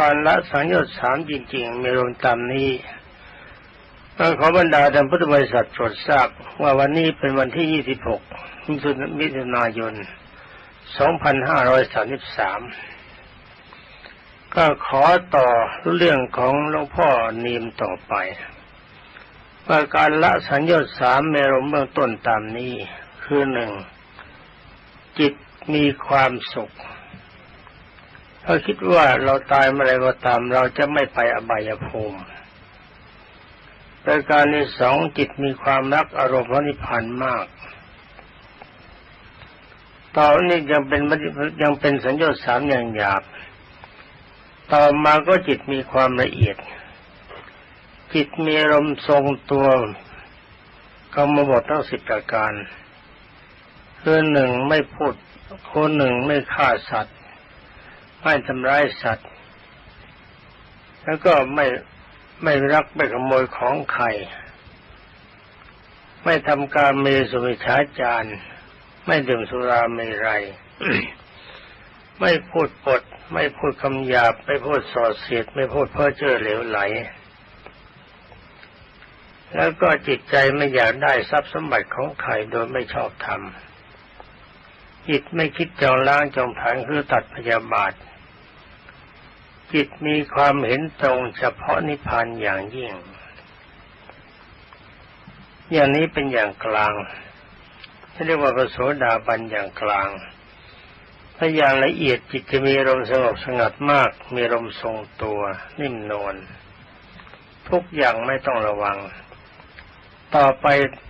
การละสังโยชน์สามจริง ๆ มีรวมตามนี้ขอบรรดาท่านพุทธบริษัทโปรดทราบว่าวันนี้เป็นวันที่ 26 มิถุนายน 2533 ก็ขอต่อเรื่องของหลวงพ่อนีมต่อไปว่าการละสัญญาสามเมรมเบื้องต้นตามนี้ คือหนึ่งจิตมีความสุข ถ้าคิดว่าเราตายเมื่อไรก็ตาม เราจะไม่ไปอบายภูมิประการที่สองจิตมีความรักอารมณ์พระนิพพานมากตอนี้ยังเป็นยังเป็นสัญญาสามอย่างหยาบ ต่อมาก็จิตมีความละเอียด จิตมีอารมณ์ทรงตัวกรรมบททั้งสิบประการคือหนึ่งไม่พูดคนหนึ่งไม่ฆ่าสัตว์ ไม่ทำร้ายสัตว์ แล้วก็ไม่ไม่รักไม่ขโมยของใคร ไม่ทำการเมสุมิชาจารไม่ดื่มสุราเมรัยไม่พูดปด ไม่พูดคำหยาบ ไม่พูดส่อเสียด ไม่พูดเพ้อเจ้อเหลวไหล แล้วก็จิตใจไม่อยากได้ทรัพย์สมบัติของใครโดยไม่ชอบธรรมจิตไม่คิดจองล้างจองผานคือตัดพยาบาท จิตมีความเห็นตรงเฉพาะนิพพานอย่างยิ่ง อย่างนี้เป็นอย่างกลางเรียกว่าพระโสดาบันอย่างกลาง ถ้าอย่างละเอียดจิตจะมีลมสงบสงัดมาก มีลมทรงตัว นิ่มนวลทุกอย่างไม่ต้องระวัง ต่อไป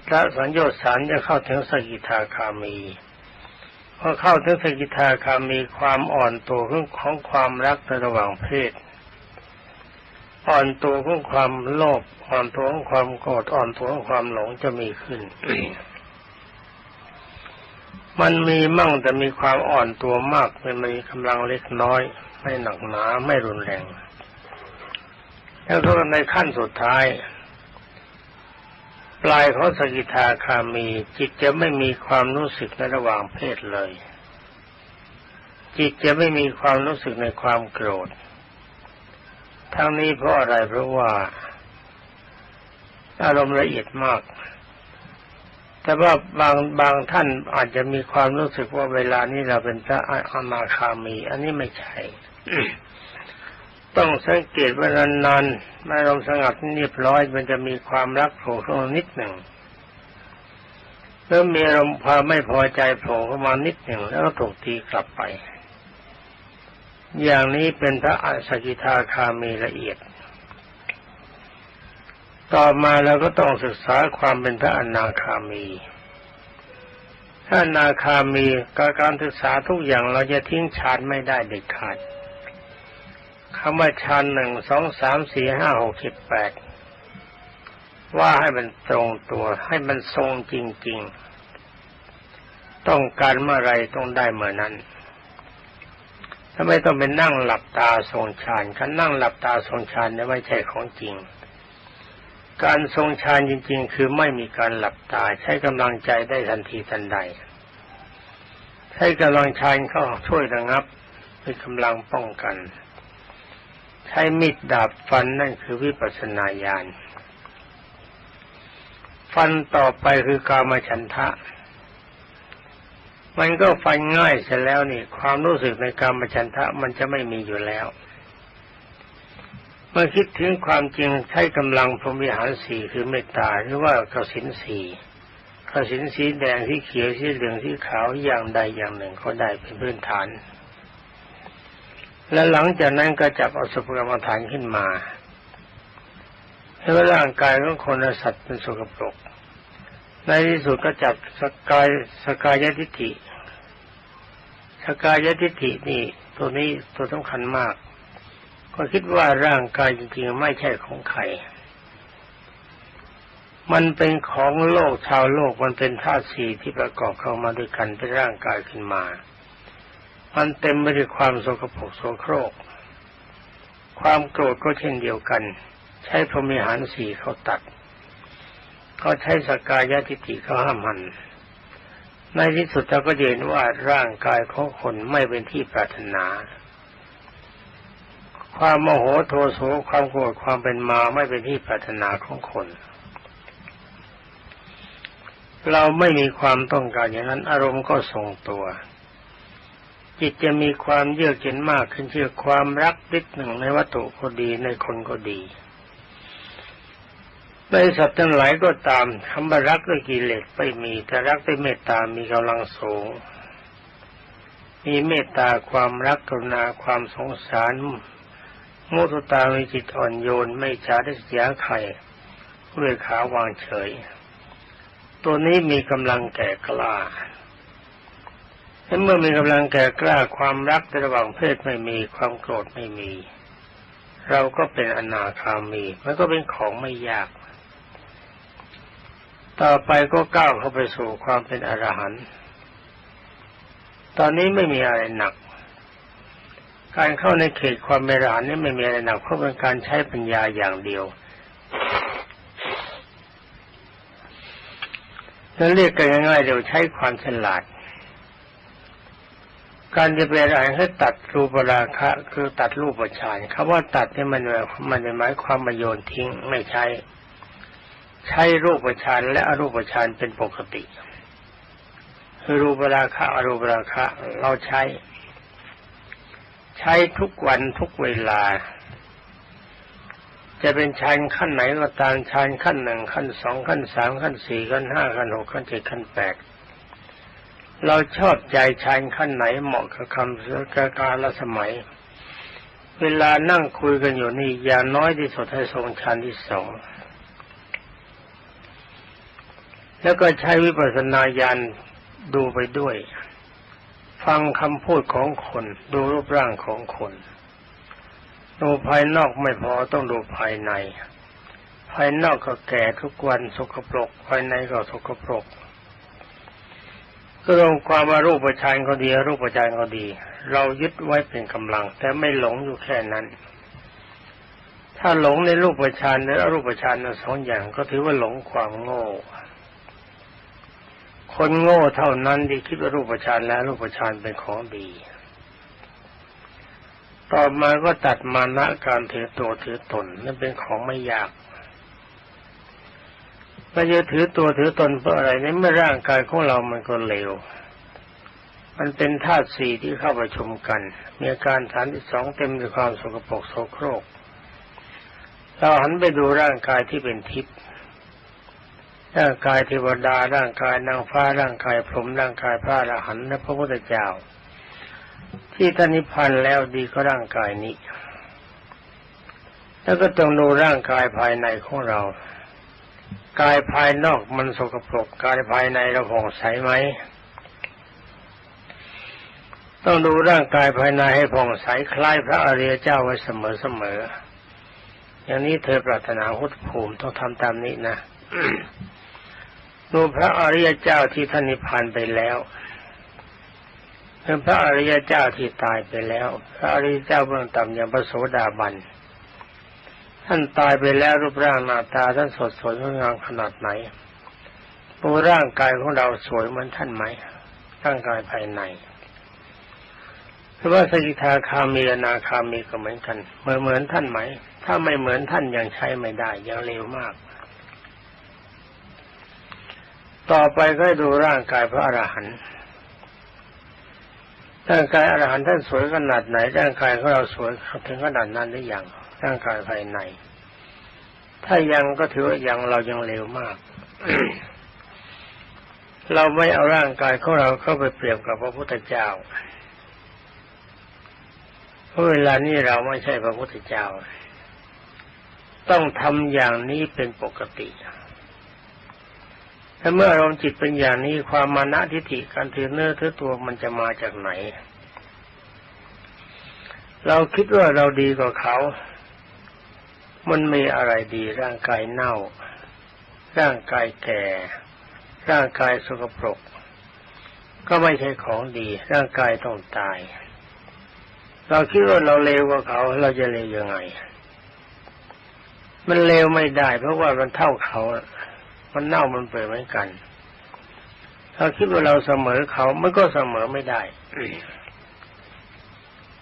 พระสัญญาสารจะเข้าถึงสกิทาคามี พอเข้าถึงสกิทาคามีความอ่อนตัวของของความรักในระหว่างเพศ อ่อนตัวของความโลภอ่อนตัวของความโกรธอ่อนตัวของความหลงจะมีขึ้น มันมีมั่งแต่มีความอ่อนตัวมากมันมีกำลังเล็กน้อย ไม่หนักหนาไม่รุนแรง แล้วก็ในขั้นสุดท้าย ปลายของสกิทาคามี จิตจะไม่มีความรู้สึกในระหว่างเพศเลย จิตจะไม่มีความรู้สึกในความโกรธ ทั้งนี้เพราะอะไรเพราะว่า อารมณ์ละเอียดมาก แต่ว่าบางบางท่านอาจจะมีความรู้สึกว่าเวลานี้เราเป็นพระอนาคามี อันนี้ไม่ใช่ ต้องสังเกตว่านานๆไม่ลมสงัดเรียบร้อยมันจะมีความรักโผล่ขึ้นมานิดหนึ่งแล้วมีอารมณ์ความไม่พอใจโผล่เข้ามานิดหนึ่งแล้วก็ถูกตีกลับไป อย่างนี้เป็นพระอสกิทาคามีละเอียด ต่อมาเราก็ต้องศึกษาความเป็นพระอนาคามีถ้าอนาคามีการศึกษาทุกอย่างเราจะทิ้งฌานไม่ได้เด็ดขาด คำว่าชั้นหนึ่งสองสามสี่ห้าหกสิบแปดว่าให้มันตรงตัวให้มันทรงจริง ๆ ต้องการเมื่อไรต้องได้เมื่อนั้นถ้าไม่ต้องเป็นนั่งหลับตาทรงฌานการนั่งหลับตาทรงฌานเนี่ยไม่ใช่ของจริง การทรงฌานจริง ๆ คือไม่มีการหลับตาใช้กำลังใจได้ทันทีทันใด ใช้กำลังฌานเข้าช่วยระงับเป็นกำลังป้องกัน ใช้มีดดาบฟันนั่นคือวิปัสนาญาณ ฟันต่อไปคือกามฉันทะ มันก็ฟันง่ายเสร็จแล้วนี่ ความรู้สึกในกามฉันทะมันจะไม่มีอยู่แล้ว เมื่อคิดถึงความจริงใช้กำลังพรหมิหารสี่คือเมตตาหรือว่ากสินสี่กสินสีแดงที่เขียวสีเหลืองที่ขาวอย่างใดอย่างหนึ่งก็ได้เป็นพื้นฐาน และหลังจากนั้นก็จับเอาสุภกรรมฐานขึ้นมาแล้วร่างกายของคนและสัตว์เป็นสกปรก ในที่สุดก็จับสกายสกายทิฏฐิสกายทิฏฐินี่ตัวนี้ตัวสำคัญมาก ก็คิดว่าร่างกายจริงๆไม่ใช่ของใคร มันเป็นของโลกชาวโลกมันเป็นธาตุสี่ที่ประกอบเข้ามาด้วยกันเป็นร่างกายขึ้นมา มันเต็มไปด้วยความโสกปรกโสโครก ความโกรธก็เช่นเดียวกัน ใช้พรหมิหารสี่เขาตัด ก็ใช้สกายทิฏฐิเขาห้ามหัน ในที่สุดเราก็เห็นว่าร่างกายของคนไม่เป็นที่ปรารถนา ความโมโหโทโสความโกรธความเป็นมาไม่เป็นที่ปรารถนาของคน เราไม่มีความต้องการอย่างนั้นอารมณ์ก็ทรงตัว จิตจะมีความเยือกเย็นมากขึ้นเชื่อความรักนิดหนึ่งในวัตถุก็ดีในคนก็ดีในสัตว์ทั้งหลายก็ตามคำว่ารักด้วยกิเลสไม่มีแต่รักด้วยเมตตามีกำลังสูง มีเมตตาความรักกรุณาความสงสารมุตตามีจิตอ่อนโยนไม่ช้าได้เสียไข่ด้วยขาวางเฉย ตัวนี้มีกำลังแก่กล้า เมื่อมีกำลังแก่กล้าความรักในระหว่างเพศไม่มีความโกรธไม่มี เราก็เป็นอนาคามีมันก็เป็นของไม่ยาก ต่อไปก็ก้าวเข้าไปสู่ความเป็นอรหันต์ตอนนี้ไม่มีอะไรหนัก การเข้าในเขตความเป็นอรหันต์นี่ไม่มีอะไรหนักเพราะเป็นการใช้ปัญญาอย่างเดียวนั่นเรียกกันง่ายๆเดี๋ยวใช้ความฉลาด การจะเป็นอะไรให้ตัดรูปราคะ คือตัดรูปฌานคำว่าตัดนี่มันมันหมายความมาโยนทิ้งไม่ใช่ใช้รูปฌานและอรูปฌานเป็นปกติคือรูปราคะอรูปราคะ เราใช้ ใช้ทุกวันทุกเวลา จะเป็นฌานขั้นไหนก็ตามฌานขั้นหนึ่งขั้นสองขั้นสามขั้นสี่ขั้นห้าขั้นหกขั้นเจ็ดขั้นแปด เราชอบใจฌานขั้นไหนเหมาะกับคำสกการละสมัย เวลานั่งคุยกันอยู่นี่อย่างน้อยที่สุดให้ทรงฌานที่สองแล้วก็ใช้วิปัสสนาญาณดูไปด้วย ฟังคำพูดของคน ดูรูปร่างของคน ดูภายนอกไม่พอต้องดูภายใน ภายนอกก็แก่ทุกวันสกปรก ภายในก็สกปรก ก็ลงความว่ารูปฌานก็ดีรูปฌานก็ดี เรายึดไว้เป็นกำลัง แต่ไม่หลงอยู่แค่นั้น ถ้าหลงในรูปฌานและรูปฌานสองอย่างก็ถือว่าหลงความโง่ คนโง่เท่านั้นที่คิดว่ารูปฌานและรูปฌานเป็นของดี ต่อมาก็ตัดมานะการถือตัวถือตนนั่นเป็นของไม่ยาก เราจะถือตัวถือตนเพราะอะไรในเมื่อร่างกายของเรามันก็เลวมันเป็นธาตุสี่ที่เข้าประชุมกัน มีอาการฐานที่สองเต็มด้วยความสกปรกโสโครก เราหันไปดูร่างกายที่เป็นทิพย์ร่างกายเทวดาร่างกายนางฟ้าร่างกายพรหมร่างกายพระอรหันต์และพระพุทธเจ้า ที่ท่านนิพพานแล้วดีก็ร่างกายนี้ แล้วก็ต้องดูร่างกายภายในของเรา กายภายนอกมันสกปรกกายภายในเราผ่องใสไหม ต้องดูร่างกายภายในให้ผ่องใสคล้ายพระอริยเจ้าไว้เสมอๆออย่างนี้เธอปรารถนาพุทธภูมิต้องทำตามนี้นะดูพระอริยเจ้าที่ท่านนิพพานไปแล้วเป็นพระอริยเจ้าที่ตายไปแล้ว พระอริยเจ้าเบื้องต่ำอย่างพระโสดาบัน ท่านตายไปแล้วรูปร่างหน้าตาท่านสดสวยงามขนาดไหนตัวร่างกายของเราสวยเหมือนท่านไหมร่างกายภายในเพราะว่าสกิทาคามีนาคามีก็เหมือนกันเหมือนเหมือนท่านไหม ถ้าไม่เหมือนท่านยังใช้ไม่ได้ยังเร็วมาก ต่อไปก็ดูร่างกายพระอรหันต์ร่างกายอรหันต์ท่านสวยขนาดไหนร่างกายของเราสวยถึงขนาดนั้นหรือยัง ร่างกายภายใน ถ้ายังก็ถือว่ายังเรายังเร็วมาก เราไม่เอาร่างกายของเราเข้าไปเปรียบกับพระพุทธเจ้า เพราะเวลานี้เราไม่ใช่พระพุทธเจ้า ต้องทำอย่างนี้เป็นปกติแต่เมื่ออารมณ์จิตเป็นอย่างนี้ความมานะทิฏฐิการถือเนื้อถือตัวมันจะมาจากไหน เราคิดว่าเราดีกว่าเขา มันมีอะไรดีร่างกายเน่า ร่างกายแก่ ร่างกายสกปรก ก็ไม่ใช่ของดี ร่างกายต้องตาย เราคิดว่าเราเลวกว่าเขา เราจะเลวยังไง มันเลวไม่ได้ เพราะว่ามันเท่าเขา มันเน่ามันเปื่อยเหมือนกันถ้าคิดว่าเราเสมอเขา มันก็เสมอไม่ได้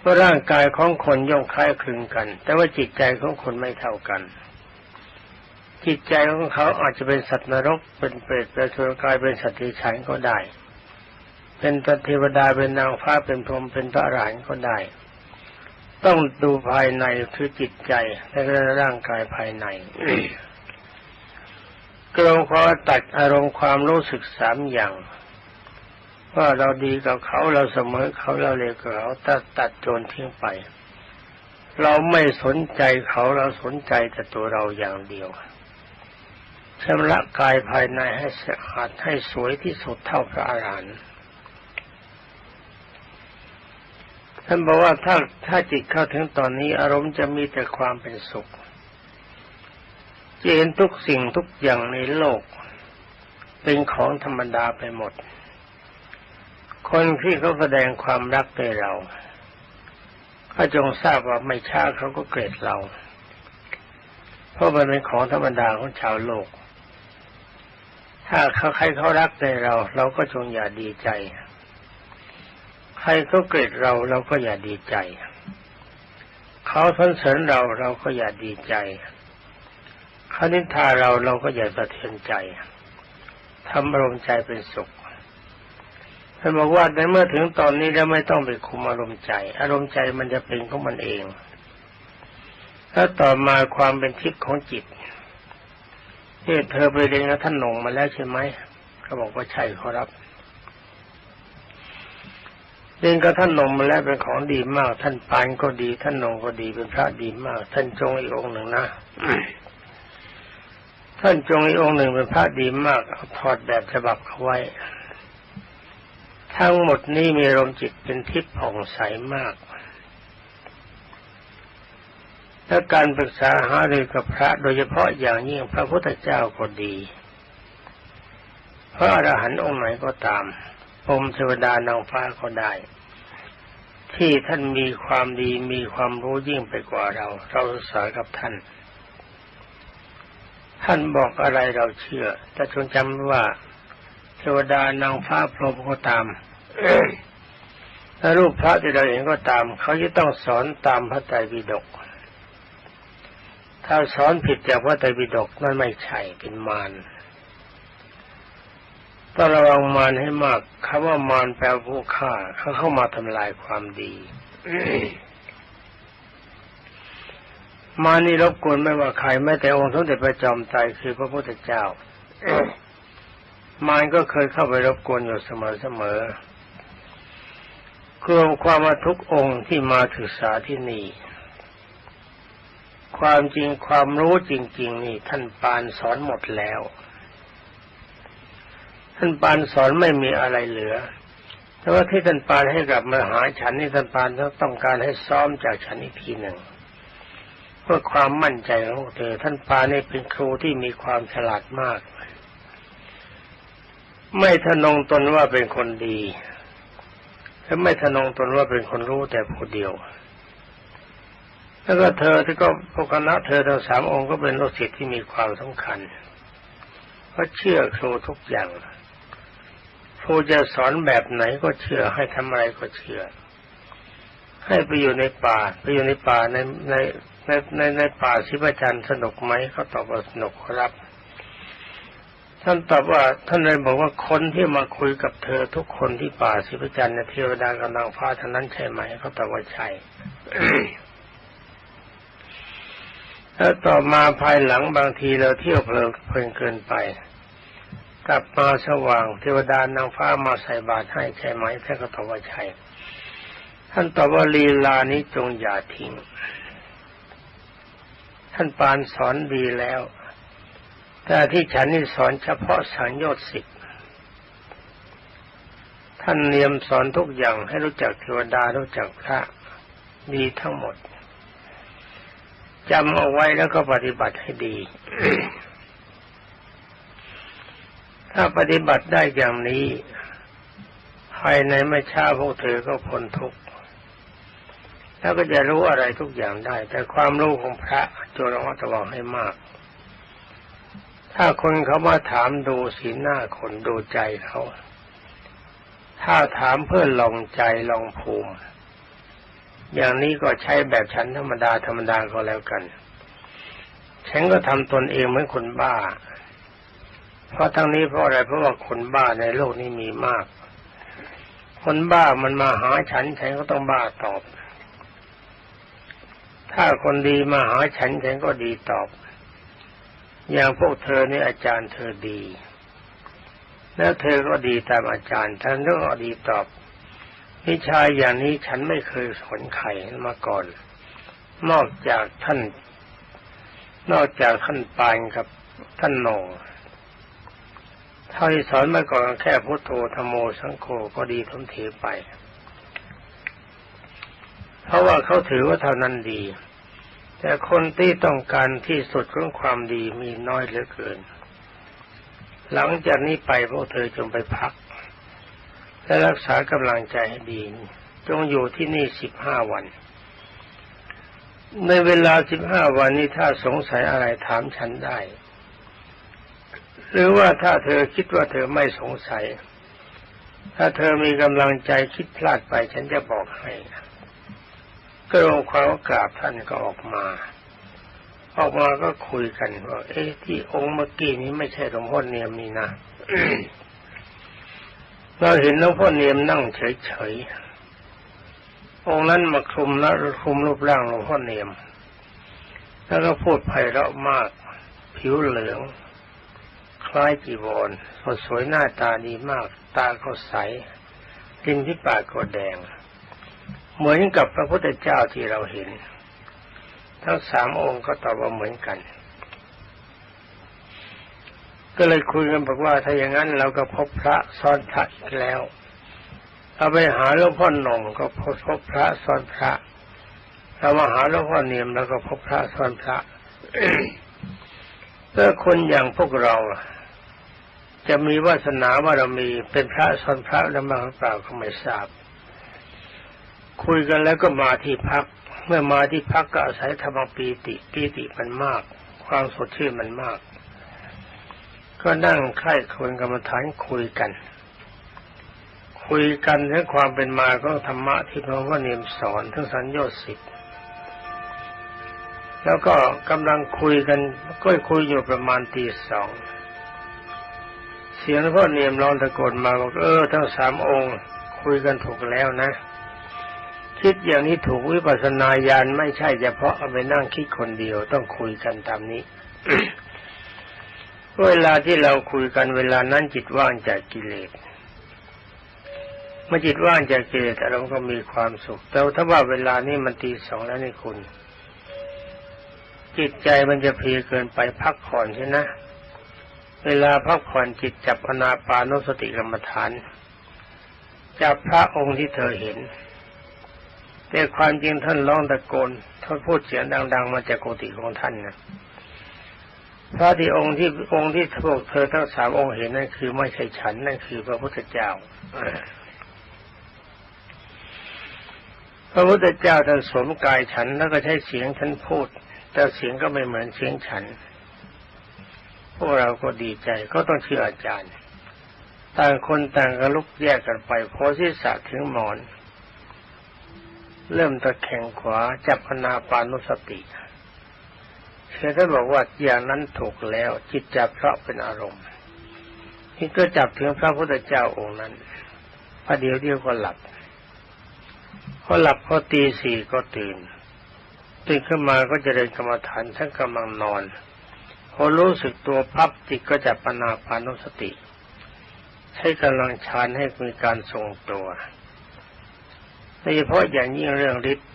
เพราะร่างกายของคนย่อมคล้ายคลึงกัน แต่ว่าจิตใจของคนไม่เท่ากัน จิตใจของเขาอาจจะเป็นสัตว์นรก เป็นเปรตเป็นสุรกายเป็นสัตว์ที่ฉันก็ได้ เป็นตเทวดาเป็นนางฟ้าเป็นพรหมเป็นพระอรหันต์ก็ได้ ต้องดูภายในคือจิตใจและร่างกายภายในกรงขอตัดอารมณ์ความรู้สึกสามอย่าง ว่าเราดีกับเขาเราเสมอเขาเราเลวกับเขาตัดตัดโจรทิ้งไป เราไม่สนใจเขาเราสนใจแต่ตัวเราอย่างเดียวชำระกายภายในให้สะอาดให้สวยที่สุดเท่าพระอรหันต์ท่านบอกว่าถ้าถ้าจิตเข้าถึงตอนนี้ อารมณ์จะมีแต่ความเป็นสุขจะเห็นทุกสิ่งทุกอย่างในโลก เป็นของธรรมดาไปหมด คนที่เขาแสดงความรักในเราก็จงทราบว่าไม่ช้าเขาก็เกลียดเรา เพราะมันเป็นของธรรมดาของชาวโลก ถ้าเขาใครเขารักในเรา เราก็จงอย่าดีใจ ใครเขาเกลียดเราเราก็อย่าดีใจ เขาสนเสริญเราเราก็อย่าดีใจเขานินทาเราเราก็อย่าสะเทือนใจทำอารมณ์ใจเป็นสุข ท่านบอกว่าในเมื่อถึงตอนนี้แล้วไม่ต้องไปคุมอารมณ์ใจ อารมณ์ใจมันจะเป็นของมันเองแล้วต่อมาความเป็นทิพย์ของจิตนี่เธอไปเรียนกับท่านหนงมาแล้วใช่ไหมเขาบอกว่าใช่ขอรับเรียนกับท่านหนงมาแล้วเป็นของดีมาก ท่านปานก็ดี ท่านหนงก็ดีเป็นพระดีมาก ท่านจงอีกองหนึ่งนะท่านจงอีกองหนึ่งเป็นพระดีมากเอาถอดแบบฉบับเขาไว้ ทั้งหมดนี้มีลมจิตเป็นทิพย์ผ่องใสมาก และการปรึกษาหารือกับพระโดยเฉพาะอย่างยิ่งพระพุทธเจ้าก็ดี พระอรหันต์องค์ไหนก็ตามพรมเทวดานางฟ้าก็ได้ ที่ท่านมีความดีมีความรู้ยิ่งไปกว่าเรา เราศึกษากับท่าน ท่านบอกอะไรเราเชื่อ แต่จงจำว่า ทวดานางฟ้าพรหมก็ตามถ้ารูปพระที่เราเห็นก็ตาม เขาจะต้องสอนตามพระไตรปิฎกถ้าสอนผิดจากพระไตรปิฎกนั่นไม่ใช่เป็นมารต้องระวังมารให้มากคำว่ามารแปลผู้ฆ่าเขาเข้ามาทำลายความดีมานี่รบกวนไม่ว่าใครแม้แต่องค์สมเด็จพระจอมไตรคือพระพุทธเจ้า มารก็เคยเข้าไปรบกวนอยู่เสมอๆคือความว่าทุกองค์ที่มาศึกษาที่นี่ ความจริงความรู้จริง ๆ นี่ท่านปานสอนหมดแล้ว ท่านปานสอนไม่มีอะไรเหลือ แต่ว่าที่ท่านปานให้กลับมาหาฉันนี่ท่านปานต้องการให้ซ้อมจากฉันอีกทีหนึ่งเพื่อความมั่นใจของเธอท่านปาเนี่เป็นครูที่มีความฉลาดมาก ไม่ทนงตนว่าเป็นคนดีและไม่ทนงตนว่าเป็นคนรู้แต่ผู้เดียว แล้วก็เธอที่ก็พวกคณะเธอทั้งสามองค์ก็เป็นลูกศิษย์ที่มีความสำคัญเพราะเชื่อครูทุกอย่างครูจะสอนแบบไหนก็เชื่อให้ทำอะไรก็เชื่อ ให้ไปอยู่ในป่า ไปอยู่ในป่าในในในในในป่าสิบจันสนุกไหมเขาตอบว่าสนุกครับ ท่านตอบว่าท่านเลยบอกว่าคนที่มาคุยกับเธอทุกคนที่ป่าสิบจันในเทวดากับนางฟ้าท่านั้นใช่ไหมเขาตอบว่าใช่แล้วต่อมาภายหลังบางทีเราเที่ยวเพลินเพลินเกินไป กลับมาสว่างเทวดานางฟ้ามาใส่บาตรให้ใช่ไหมท่านก็ตอบว่าใช่ท่านตอบว่าลีลานี้จงอย่าทิ้ง ท่านปานสอนดีแล้ว แต่ที่ฉันนี่สอนเฉพาะสังโยชน์สิบท่านเนียมสอนทุกอย่างให้รู้จักเทวดารู้จักพระดีทั้งหมดจำเอาไว้แล้วก็ปฏิบัติให้ดี ถ้าปฏิบัติได้อย่างนี้ ภายในไม่ช้าพวกเธอก็พ้นทุกข์แล้วก็จะรู้อะไรทุกอย่างได้ แต่ความรู้ของพระจงระมัดระวังให้มาก ถ้าคนเขามาถามดูสีหน้าคนดูใจเขา ถ้าถามเพื่อลองใจลองภูมิ อย่างนี้ก็ใช้แบบฉันธรรมดาธรรมดาก็แล้วกัน ฉันก็ทำตนเองเหมือนคนบ้า เพราะทั้งนี้เพราะอะไรเพราะว่าคนบ้าในโลกนี้มีมาก คนบ้ามันมาหาฉันฉันก็ต้องบ้าตอบ ถ้าคนดีมาหาฉันฉันก็ดีตอบ อย่างพวกเธอนี่อาจารย์เธอดี แล้วเธอก็ดีตามอาจารย์ท่านก็ดีตอบวิชาอย่างนี้ฉันไม่เคยสอนใครมาก่อน นอกจากท่าน นอกจากท่านปานกับท่านโนเท่าที่สอนมาก่อนแค่พุทโธธโมสังโฆก็ดีทมเทไป เพราะว่าเขาถือว่าเท่านั้นดี แต่คนที่ต้องการที่สุดของความดีมีน้อยเหลือเกิน หลังจากนี้ไปพวกเธอจงไปพัก และรักษากำลังใจให้ดี จงอยู่ที่นี่สิบห้าวัน ในเวลาสิบห้าวันนี้ถ้าสงสัยอะไรถามฉันได้ หรือว่าถ้าเธอคิดว่าเธอไม่สงสัย ถ้าเธอมีกำลังใจคิดพลาดไปฉันจะบอกให้ ก็ลงความกราบท่านก็ออกมา ออกมาก็คุยกันว่าเอ๊ะที่องค์เมื่อกี้นี้ไม่ใช่หลวงพ่อเนียมนี่นะเราเห็นหลวงพ่อเนียมนั่งเฉยๆองค์นั้นมาคลุมแล้วคลุมรูปร่างหลวงพ่อเนียม แล้วก็พูดไพเราะมาก ผิวเหลือง คล้ายจีวรสดสวยหน้าตาดีมาก ตาก็ใสริมที่ปากก็แดง เหมือนกับพระพุทธเจ้าที่เราเห็น ทั้งสามองค์ก็ตอบว่าเหมือนกัน ก็เลยคุยกันบอกว่าถ้าอย่างนั้นเราก็พบพระซ้อนพระอีกแล้วเราไปหาหลวงพ่อหน่งก็พบพบพระซ้อนพระเรามาหาหลวงพ่อเนียมแล้วก็พบพระซ้อนพระถ้าคนอย่างพวกเราจะมีวาสนาว่าเรามีเป็นพระซ้อนพระแล้วมาหรือเปล่าก็ไม่ทราบ คุยกันแล้วก็มาที่พัก เมื่อมาที่พักก็อาศัยธรรมปีติปีติมันมาก ความสดชื่นมันมาก ก็นั่งไข้ควรกรรมฐานคุยกัน คุยกันเรื่องความเป็นมาของธรรมะที่พระพุทธเนมสอนทั้งสัญญาสิทธิ์แล้วก็กำลังคุยกันก็คุยอยู่ประมาณตีสองเสียงพ่อเนียมร้องตะโกนมาบอกเออทั้งสามองค์ คุยกันถูกแล้วนะ คิดอย่างนี้ถูกวิปัสสนาญาณไม่ใช่เฉพาะเอาไปนั่งคิดคนเดียวต้องคุยกันตามนี้ เวลาที่เราคุยกันเวลานั้นจิตว่างจากกิเลสเมื่อจิตว่างจากกิเลสเราก็มีความสุข แต่ถ้าว่าเวลานี้มันตีสองแล้วนี่คุณ จิตใจมันจะเพลียเกินไปพักผ่อนใช่นะ เวลาพักผ่อนจิตจับอนาปานุสติกรรมฐานจับพระองค์ที่เธอเห็น แต่ความจริงท่านร้องตะโกนท่านพูดเสียงดัง ๆ มาจากโกติของท่านนะพระที่องค์ที่องค์ที่พวกเธอทั้งสามองค์เห็นนั่นคือไม่ใช่ฉันนั่นคือพระพุทธเจ้าพระพุทธเจ้าท่านสวมกายฉันแล้วก็ใช้เสียงฉันพูด แต่เสียงก็ไม่เหมือนเสียงฉัน พวกเราก็ดีใจก็ต้องเชื่ออาจารย์ ต่างคนต่างก็ลุกแยกกันไปโพสิสะถึงหมอน เริ่มตะแคงขวาจับอนาปานุสติเช่ท่านบอกว่าอย่างนั้นถูกแล้ว จิตจับเพราะเป็นอารมณ์นี่ก็จับถึงพระพุทธเจ้าองค์นั้นพระเดียวเดียวก็หลับพอหลับพอตีสี่ก็ตื่น ตื่นขึ้นมาก็จะเดินกรรมฐานทั้งกำลังนอน พอรู้สึกตัวพับจิตก็จะปนาปานุสติใช้กำลังชานให้มีการทรงตัว โดยเฉพาะอย่างยิ่งเรื่องฤทธิ์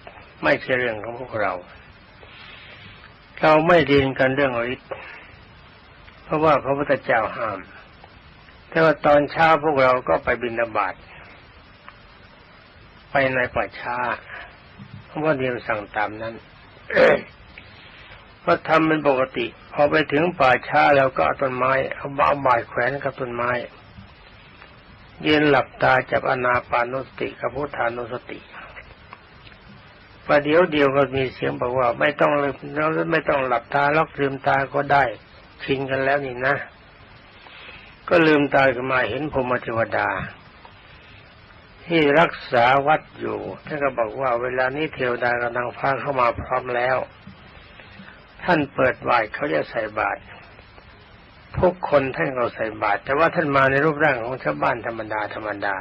ไม่ใช่เรื่องของพวกเรา เราไม่เรียนกันเรื่องฤทธิ์เพราะว่าพระพุทธเจ้าห้าม แต่ว่าตอนเช้าพวกเราก็ไปบินาบาตไปในป่าช้าเพราะว่าเดียวสั่งตามนั้นก็ทำเป็นปกติ พอไปถึงป่าช้าแล้วก็เอาต้นไม้เอาบ้าบายแขวนกับต้นไม้ ยืนหลับตาจับอนาปานุสติกับพุทธานุสติประเดี๋ยวเดียวก็มีเสียงบอกว่า ไม่ต้องลืมเราไม่ต้องหลับตาล็อกลืมตาก็ได้ชินกันแล้วนี่นะ ก็ลืมตาขึ้นมาเห็นพรมเทวดา ที่รักษาวัดอยู่ท่านก็บอกว่า เวลานี้เทวดากำลังพาเข้ามาพร้อมแล้ว ท่านเปิดวายเขาจะใส่บาตร ทุกคนท่านก็ใส่บาตรแต่ว่าท่านมาในรูปร่างของชาวบ้านธรรมดาธรรมดา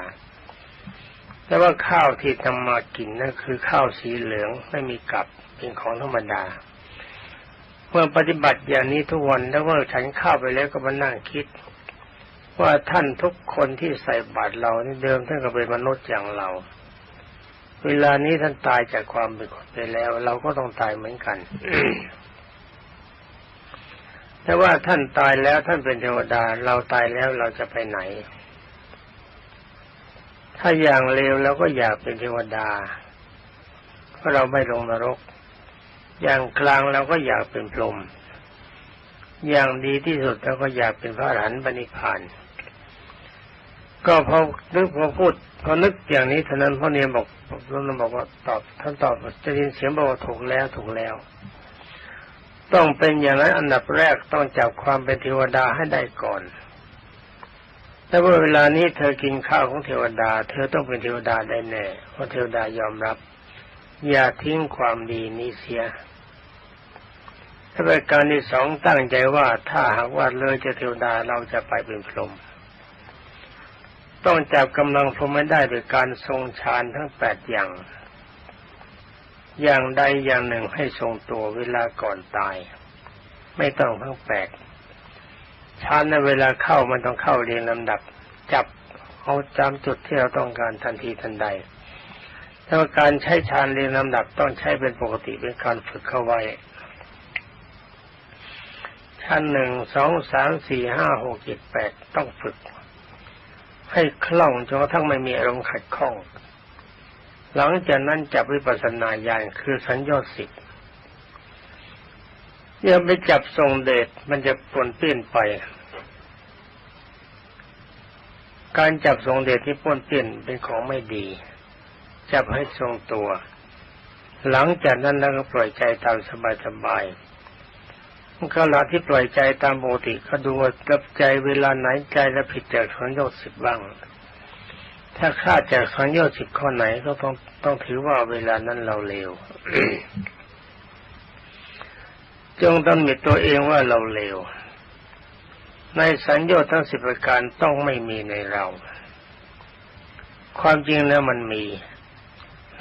แต่ว่าข้าวที่ทำมากินนั่นคือข้าวสีเหลืองไม่มีกับเป็นของธรรมดา เมื่อปฏิบัติอย่างนี้ทุกวันแล้วเมื่อฉันข้าวไปแล้วก็มานั่งคิด ว่าท่านทุกคนที่ใส่บาตรเรานี่เดิมท่านก็เป็นมนุษย์อย่างเรา เวลานี้ท่านตายจากความเป็นคนไปแล้ว เราก็ต้องตายเหมือนกัน แต่ว่าท่านตายแล้วท่านเป็นเทวดา เราตายแล้วเราจะไปไหน ถ้าอย่างเลวเราก็อยากเป็นเทวดา เพราะเราไม่ลงนรก อย่างกลางเราก็อยากเป็นพรหมอย่างดีที่สุดเราก็อยากเป็นพระอรหันต์ปณิพานก็พอนึกพอพูดพอนึกอย่างนี้ท่านั้นพ่อเนียบอกพ่อเนียบอกว่าตอบท่านตอบจะยินเสียงบอกว่าถูกแล้วถูกแล้ว ต้องเป็นอย่างนั้นอันดับแรกต้องจับความเป็นเทวดาให้ได้ก่อนแต่ว่าเวลานี้เธอกินข้าวของเทวดา เธอต้องเป็นเทวดาได้แน่เพราะเทวดายอมรับ อย่าทิ้งความดีนี้เสียถ้าเป็นการที่สองตั้งใจว่าถ้าหากว่าเลยจะเทวดาเราจะไปเป็นพรหมต้องจับกำลังพรหมไม่ได้โดยการทรงฌานทั้งแปดอย่าง อย่างใดอย่างหนึ่งให้ทรงตัวเวลาก่อนตาย ไม่ต้องทั้งแปดฌานในเวลาเข้ามันต้องเข้าเรียงลำดับ จับเอาจำจุดที่เราต้องการทันทีทันใดถ้าการใช้ฌานเรียงลำดับต้องใช้เป็นปกติเป็นการฝึกเข้าไว้ชั้นหนึ่งสองสามสี่ห้าหกเจ็ดแปดต้องฝึก ให้คล่องจนกระทั่งไม่มีอารมณ์ขัดข้อง หลังจากนั้นจับวิปัสสนาญาณคือสัญญาสิบยังไปจับทรงเดชมันจะปนเปี้ยนไป การจับทรงเดชที่ปนเปี้ยนเป็นของไม่ดี จับให้ทรงตัว หลังจากนั้นแล้วก็ปล่อยใจตามสบายๆขณะที่ปล่อยใจตามปกติก็ดูว่ากับใจเวลาไหนใจแล้วผิดจากสัญญาสิบบ้าง ถ้าคาดจากสัญญาสิบข้อไหนก็ต้อง ต้องถือว่าเวลานั้นเราเลวจงตำหนิตัวเองว่าเราเลว ในสัญญาทั้งสิบประการต้องไม่มีในเรา ความจริงแล้วมันมี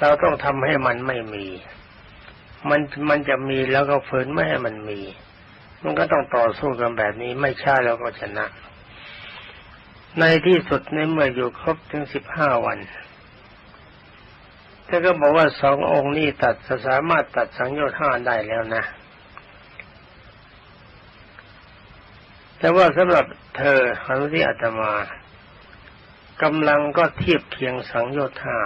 เราต้องทำให้มันไม่มี มันมันจะมีแล้วก็ฝืนไม่ให้มันมี มันก็ต้องต่อสู้กันแบบนี้ไม่ใช่เราก็ชนะ ในที่สุดในเมื่ออยู่ครบถึงสิบห้าวัน ท่านก็บอกว่าสององค์นี้ตัดสามารถตัดสังโยชน์ห้าได้แล้วนะ แต่ว่าสำหรับเธออนุที่อาตมากำลังก็เทียบเคียงสังโยชน์ห้า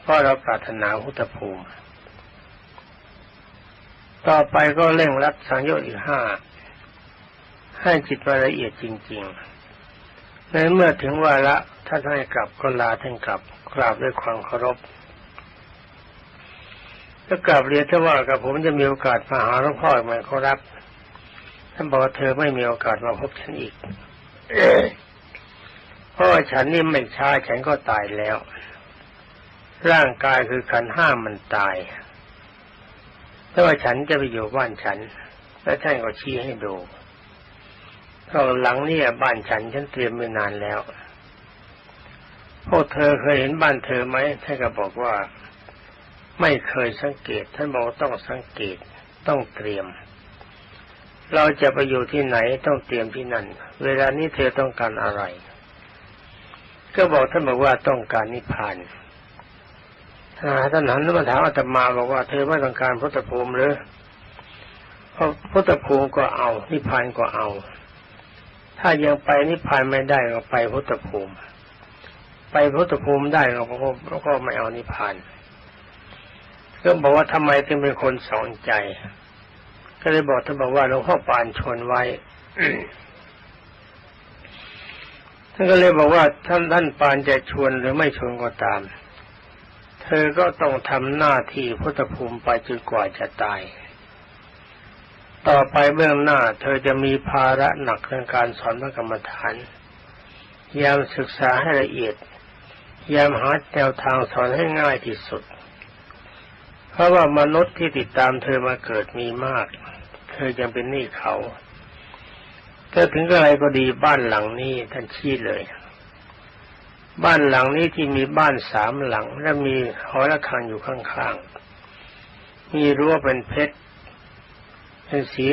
เพราะเราปรารถนาพุทธภูมิ ต่อไปก็เร่งรัดสังโยชน์อีกห้าให้จิตละเอียดจริง ๆ ในเมื่อถึงวาระถ้าท่านกลับก็ลาท่านกลับกราบด้วยความเคารพ ถ้ากลับเรียนถ้าว่ากับผมจะมีโอกาสมาหาหลวงพ่อไหมเขารับ ท่านบอกว่าเธอไม่มีโอกาสมาพบฉันอีกเพราะฉันนี่ไม่ช้าฉันก็ตายแล้ว ร่างกายคือขันห้ามันตายถ้าว่าฉันจะไปอยู่บ้านฉัน แล้วท่านก็ชี้ให้ดูก็หลังนี่บ้านฉันฉันเตรียมไว้นานแล้วพวกเธอเคยเห็นบ้านเธอไหมท่านก็บอกว่า ไม่เคยสังเกต ท่านบอกต้องสังเกตต้องเตรียม เราจะไปอยู่ที่ไหนต้องเตรียมที่นั่น เวลานี้เธอต้องการอะไร ก็บอกท่านบอกว่าต้องการนิพพานท่านหันมาถามอาตมาบอกว่าเธอไม่ต้องการพุทธภูมิหรือเพราะพุทธภูมิก็เอา นิพพานก็เอา ถ้ายังไปนิพพานไม่ได้ก็ไปพุทธภูมิ ไปพุทธภูมิได้ก็ก็ไม่เอานิพพาน ก็บอกว่าทำไมถึงเป็นคนสองใจ ก็เลยบอกท่านบอกว่าหลวงพ่อปานชวนไว้ท่านก็เลยบอกว่าท่านท่านปานจะชวนหรือไม่ชวนก็ตาม เธอก็ต้องทำหน้าที่พุทธภูมิไปจนกว่าจะตาย ต่อไปเบื้องหน้า เธอจะมีภาระหนักในการสอนพระกรรมฐาน ยามศึกษาให้ละเอียด ยายามหาแนวทางสอนให้ง่ายที่สุด เพราะว่ามนุษย์ที่ติดตามเธอมาเกิดมีมาก เธอยังเป็นหนี้เขาถ้าถึงอะไรก็ดีบ้านหลังนี้ท่านชี้เลย บ้านหลังนี้ที่มีบ้านสามหลัง และมีหอระฆังอยู่ข้างๆ มีรั้วเป็นเพชร เป็นสี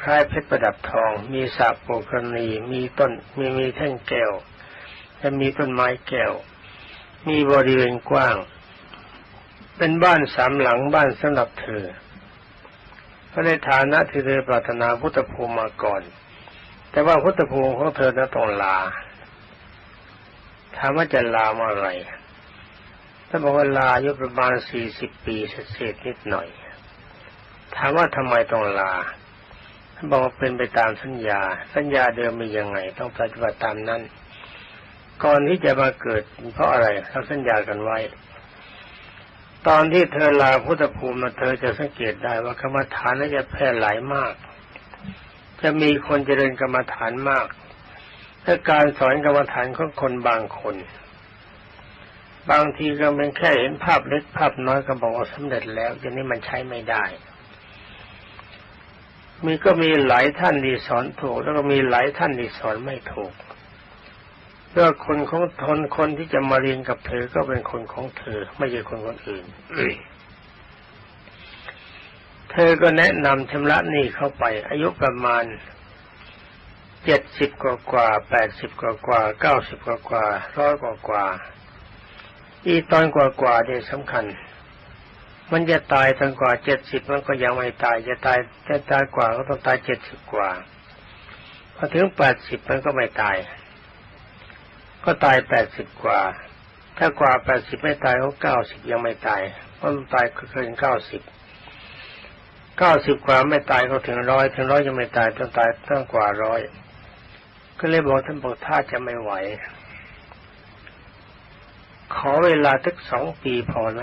คล้ายเพชรประดับทอง มีสาบโปกรณีมีต้น มีมีแท่งแก้ว และมีต้นไม้แก้ว มีบริเวณกว้าง เป็นบ้านสามหลังบ้านสำหรับเธอเพราะในฐานะที่เธอปรารถนาพุทธภูมิมาก่อน แต่ว่าพุทธภูมิของเธอนั้นต้องลาถามว่าจะลาเมื่อไรถ้าบอกว่าลาอายุประมาณสี่สิบปีเศษนิดหน่อย ถามว่าทำไมต้องลาท่านบอกว่าเป็นไปตามสัญญา สัญญาเดิมมียังไง ต้องปฏิบัติตามนั้น ก่อนที่จะมาเกิดเพราะอะไรเราสัญญากันไว้ ตอนที่เธอลาพุทธภูมิเธอจะสังเกตได้ว่ากรรมฐานนั้นจะแพร่หลายมาก จะมีคนเจริญกรรมฐานมากถ้าการสอนกรรมฐานของคนบางคน บางทีก็เป็นแค่เห็นภาพเล็กภาพน้อยก็บอกว่าสำเร็จแล้วอย่างนี้มันใช้ไม่ได้มีก็มีหลายท่านที่สอนถูก แล้วก็มีหลายท่านที่สอนไม่ถูก เพื่อคนของทนคนที่จะมาเรียนกับเธอก็เป็นคนของเธอ ไม่ใช่คนคนอื่นเธอก็แนะนำชำระหนี้เข้าไป อายุประมาณเจ็ดสิบกว่ากว่าแปดสิบกว่ากว่าเก้าสิบกว่ากว่าร้อยกว่ากว่าอีตอนกว่ากว่าเนี่ยสำคัญ มันจะตายตอนกว่าเจ็ดสิบมันก็ยังไม่ตาย จะตายจะตายกว่าก็ต้องตายเจ็ดสิบกว่าพอถึงแปดสิบมันก็ไม่ตาย ก็ตายแปดสิบกว่า ถ้ากว่าแปดสิบไม่ตายก็เก้าสิบยังไม่ตายเพราะตายเกินเก้าสิบเก้าสิบกว่าไม่ตายก็ถึงร้อยถึงร้อยยังไม่ตายต้องตายต้องกว่าร้อยก็เลยบอกท่านบอกถ้าจะไม่ไหว ขอเวลาทักสองปีพอไหม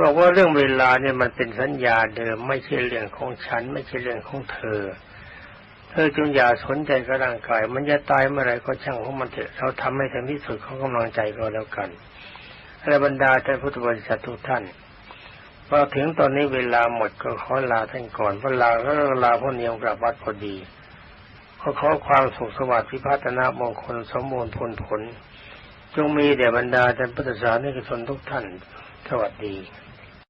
บอกว่าเรื่องเวลาเนี่ยมันเป็นสัญญาเดิม ไม่ใช่เรื่องของฉัน ไม่ใช่เรื่องของเธอ เธอจงอย่าสนใจกับร่างกาย มันจะตายเมื่อไรก็ช่างของมันเถอะเราทำให้ถึงที่สุดของกำลังใจก็แล้วกันและบรรดาท่านพุทธบริษัททุกท่านพอถึงตอนนี้เวลาหมดก็ขอลาท่านก่อนเพราะลาก็ลาพ่อเนียมกลับวัดพอดีขอขอความสุขสวัสดิ์พิพัฒนามงคลสมบูรณ์ผลผล จงมีแด่บรรดาท่านพุทธศาสนิกชนทุกท่าน สวัสดี